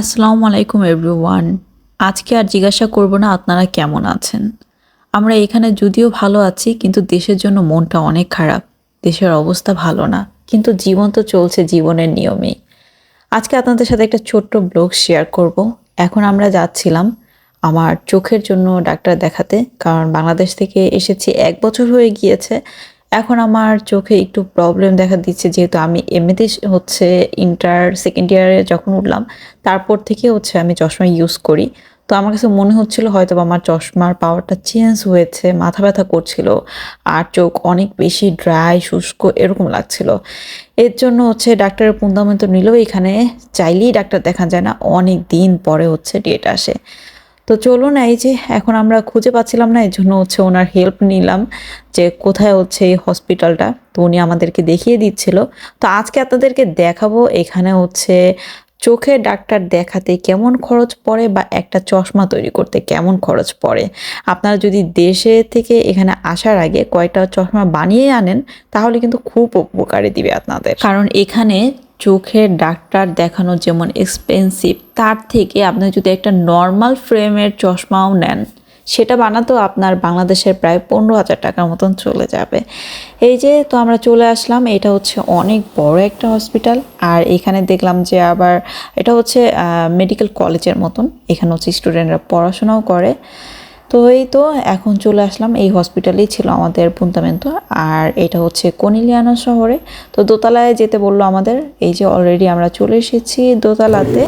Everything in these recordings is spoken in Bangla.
আসসালামু আলাইকুম এভরিওয়ান। আজকে আর জিজ্ঞাসা করব না আপনারা কেমন আছেন। আমরা এখানে যদিও ভালো আছি, কিন্তু দেশের জন্য মনটা অনেক খারাপ। দেশের অবস্থা ভালো না, কিন্তু জীবন তো চলছে জীবনের নিয়মেই আজকে আপনাদের সাথে একটা ছোট্ট ব্লগ শেয়ার করব। এখন আমরা যাচ্ছিলাম আমার চোখের জন্য ডাক্তার দেখাতে, কারণ বাংলাদেশ থেকে এসেছি এক বছর হয়ে গিয়েছে। এখন আমার চোখে একটু প্রবলেম দেখা দিচ্ছে, যেহেতু আমি এমনিতেই হচ্ছে ইন্টার সেকেন্ড ইয়ারে যখন উঠলাম, তারপর থেকে হচ্ছে আমি চশমা ইউজ করি। তো আমার কাছে মনে হচ্ছিল হয়তো আমার চশমার পাওয়ারটা চেঞ্জ হয়েছে, মাথা ব্যথা করছিল, আর চোখ অনেক বেশি ড্রাই শুষ্ক এরকম লাগছিল। এর জন্য হচ্ছে ডাক্তারের পুন্দামন্ত নিলেও এখানে চাইলেই ডাক্তার দেখা যায় না, অনেক দিন পরে হচ্ছে ডেট আসে। তো চলুন, এই যে এখন আমরা খুঁজে পাচ্ছিলাম না এই জন্য হচ্ছে ওনার হেল্প নিলাম যে কোথায় হচ্ছে এই হসপিটালটা তো উনি আমাদেরকে দেখিয়ে দিচ্ছিল। তো আজকে আপনাদেরকে দেখাবো এখানে হচ্ছে চোখের ডাক্তার দেখাতে কেমন খরচ পড়ে বা একটা চশমা তৈরি করতে কেমন খরচ পড়ে। আপনারা যদি দেশে থেকে এখানে আসার আগে কয়টা চশমা বানিয়ে আনেন, তাহলে কিন্তু খুব উপকারে দিবে আপনাদের। কারণ এখানে চোখের ডাক্তার দেখানো যেমন এক্সপেন্সিভ তার থেকে আপনি যদি একটা নর্মাল ফ্রেমের চশমাও নেন, সেটা বানাতেও আপনার বাংলাদেশের প্রায় পনেরো হাজার টাকার মতন চলে যাবে। এই যে তো আমরা চলে আসলাম, এটা হচ্ছে অনেক বড় একটা হসপিটাল আর এখানে দেখলাম যে আবার এটা হচ্ছে মেডিকেল কলেজের মতন, এখানে হচ্ছে স্টুডেন্টরা পড়াশোনাও করে। তো এই তো, এখন চলে আসলাম। এই হসপিটালেই ছিল আমাদের পুন্তামেন্তো আর এটা হচ্ছে কনিলিয়ানা শহরে। তো দোতলায় যেতে বলল আমাদের, এই যে অলরেডি আমরা চলে এসেছি দোতলাতে।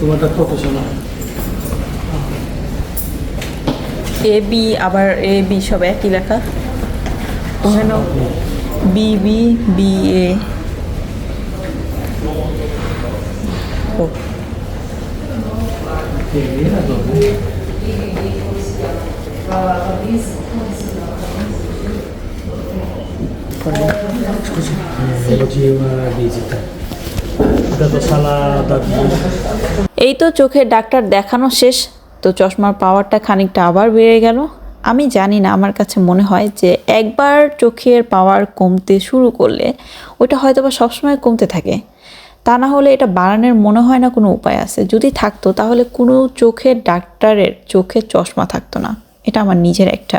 তোমারটা এ বি আবার এ বি সব একই লেখা। B B B A. এই তো চোখের ডাক্তার দেখানো শেষ। তো চশমার পাওয়ারটা খানিকটা আবার বেড়ে গেল। আমি জানি না, আমার কাছে মনে হয় যে একবার চোখের পাওয়ার কমতে শুরু করলে ওইটা হয়তো বা সবসময় কমতে থাকে। তা না হলে এটা বাড়ানোর মনে হয় না কোনো উপায় আছে। যদি থাকতো, তাহলে কোনো চোখের ডাক্তারের চোখের চশমা থাকতো না। এটা আমার নিজের একটা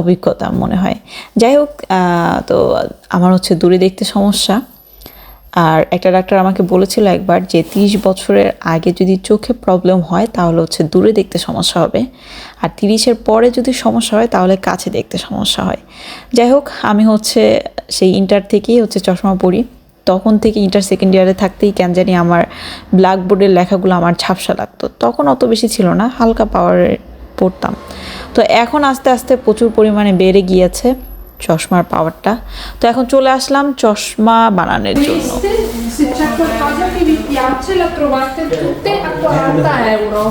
অভিজ্ঞতা মনে হয়। যাই হোক তো আমার হচ্ছে দূরে দেখতে সমস্যা। আর একটা ডাক্তার আমাকে বলেছিল একবার যে তিরিশ বছরের আগে যদি চোখে প্রবলেম হয়, তাহলে হচ্ছে দূরে দেখতে সমস্যা হবে। আর তিরিশের পরে যদি সমস্যা হয়, তাহলে কাছে দেখতে সমস্যা হয়। যাই হোক, আমি হচ্ছে সেই ইন্টার থেকেই হচ্ছে চশমা পরি। তখন থেকে ইন্টার সেকেন্ড ইয়ারে থাকতেই কেন জানি আমার ব্ল্যাকবোর্ডের লেখাগুলো আমার ঝাপসা লাগতো। তখন অত বেশি ছিল না, হালকা পাওয়ারে পড়তাম। তো এখন আস্তে আস্তে প্রচুর পরিমাণে বেড়ে গিয়েছে। চশমার পাওয়ারটা তো এখন চলে আসলাম চশমা বানানোর জন্য Queste, se c'è qualcosa che vi piace, la trovate tutte a 40 euro.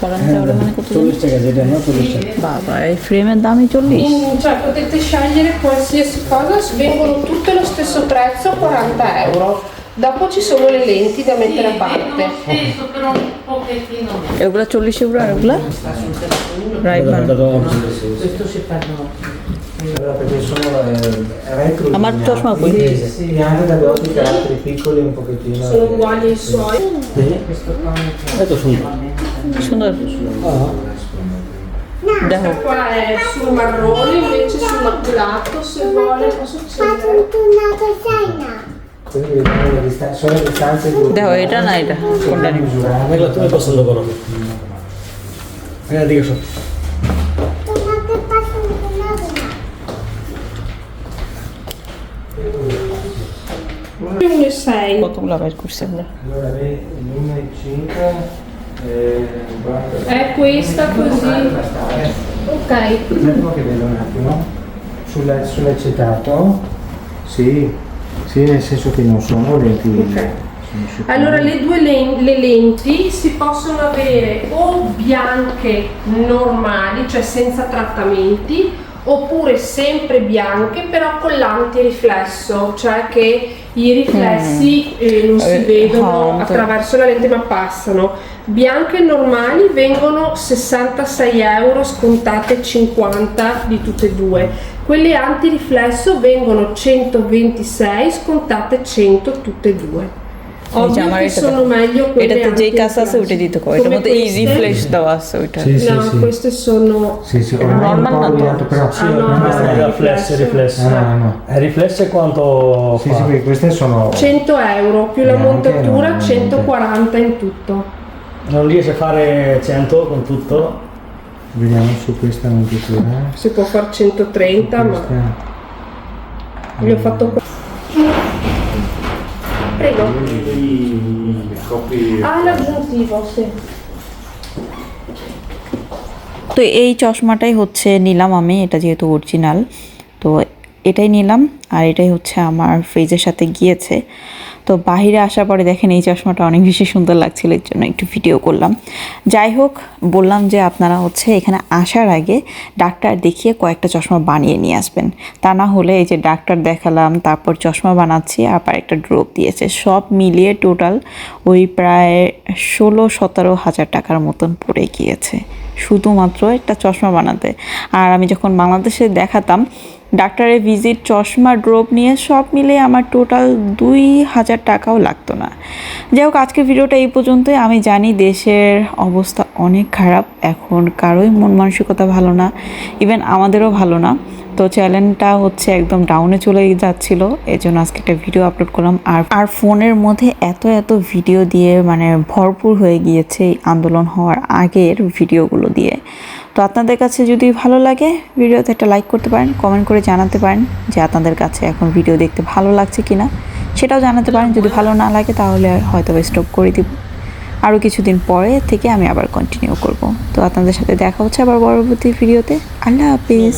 করাতে হবে মানে কত চল্লিশ টাকা যেটা না চল্লিশ টাকা বাবা এই ফ্রেমের দামই চল্লিশ potete scegliere qualsiasi cosa, vengono tutte lo stesso prezzo, 40 euro. Dopo ci sono le lenti da mettere a parte. এগুলা চল্লিশ এগুলো আর এগুলা right Guarda, do oggi. Questo si. Allora, perché sono eh, retro Ma il tuo lineari. smalto? Sì, sì, anche dalle ottiche altri piccoli un pochettino. Sono uguali ai suoi. Questo qua mi piace. Ecco su. সুন্দর Ah, দেখো Qua è sul marrone, invece sul maculato, se vuole posso দেখো এটা না এটা কোনটা তুমি পছন্দ করো হ্যাঁ দিকে সব 1,6 Bakın la ver kursemle. Allora lei l'1,5 eh, è questa così. Ok. Un attimo che vedo un attimo. Sulla, sull'acetato? Sì. Sì, nel senso che non sono lenti. Okay. Allora le due lenti, le lenti si possono avere o bianche normali, cioè senza trattamenti, oppure sempre bianche però con l'antiriflesso, cioè che i riflessi eh, non si Eh, vedono attraverso la lente ma passano. Bianche normali vengono 66 euro scontate 50 di tutte e due. Quelle antiriflesso vengono 126 scontate 100 tutte e due. এই যে Ovvio আমার che এটা sono meglio quelle এটাতে যেই কাজ আছে antiriflesso. ওটা দিতে কো এটার Come মধ্যে এই queste? রিফ্লেশ দেওয়া আছে ওইটা Sì, sì, No, sì. queste sono Sì, sì, ormai un Normal po' no. rovinato, però. Sì, Ah, no, ormai no, è no. riflesso, riflesso. Ah, no, no. È riflesso e quanto Sì, fa? sì, perché queste sono... 100 euro più la Neanche, montatura no, 140 in tutto. Non riesce a fare 100 con tutto? Vediamo su questa montatura. Si può fare 130 ma Questa- gli ho fatto Prego. Ah, l'aggiuntivo, sì. তো এই চশমাটাই হচ্ছে নিলাম আমি এটা যেহেতু অরিজিনাল তো এটাই নিলাম আর এটাই হচ্ছে আমার ফ্রিজের সাথে গিয়েছে তো বাহিরে আসার পরে দেখেন এই চশমাটা অনেক বেশি সুন্দর লাগছিল, এর জন্য একটু ভিডিও করলাম। যাই হোক, বললাম যে আপনারা হচ্ছে এখানে আসার আগে ডাক্তার দেখিয়ে কয়েকটা চশমা বানিয়ে নিয়ে আসবেন। তা না হলে এই যে ডাক্তার দেখালাম, তারপর চশমা বানাচ্ছি, আবার একটা ড্রপ দিয়েছে। সব মিলিয়ে টোটাল ওই প্রায় ষোলো, সতেরো হাজার টাকার মতন পড়ে গিয়েছে। শুধুমাত্র একটা চশমা বানাতে। আর আমি যখন বাংলাদেশে দেখাতাম ডাক্তারের ভিজিট, চশমা, ড্রপ নিয়ে সব মিলে আমার টোটাল দুই হাজার টাকাও লাগতো না। যাই হোক, আজকের ভিডিওটা এই পর্যন্তই। আমি জানি দেশের অবস্থা অনেক খারাপ, এখন কারোই মন মানসিকতা ভালো না ইভেন আমাদেরও ভালো না। তো চ্যানেলটা হচ্ছে একদম ডাউনে চলে যাচ্ছিল এই জন্য আজকে একটা ভিডিও আপলোড করলাম। আর আর ফোনের মধ্যে এত এত ভিডিও দিয়ে মানে ভরপুর হয়ে গিয়েছে এই আন্দোলন হওয়ার আগের ভিডিওগুলো দিয়ে। তো আপনাদের কাছে যদি ভালো লাগে ভিডিওতে একটা লাইক করতে পারেন কমেন্ট করে জানাতে পারেন যে আপনাদের কাছে এখন ভিডিও দেখতে ভালো লাগছে কি না সেটাও জানাতে পারেন, যদি ভালো না লাগে তাহলে হয়তো স্টপ করে দিব। আরও কিছুদিন পরে থেকে আমি আবার কন্টিনিউ করব। তো আপনাদের সাথে দেখা হচ্ছে আবার পরবর্তী ভিডিওতে আল্লাহ হাফিজ।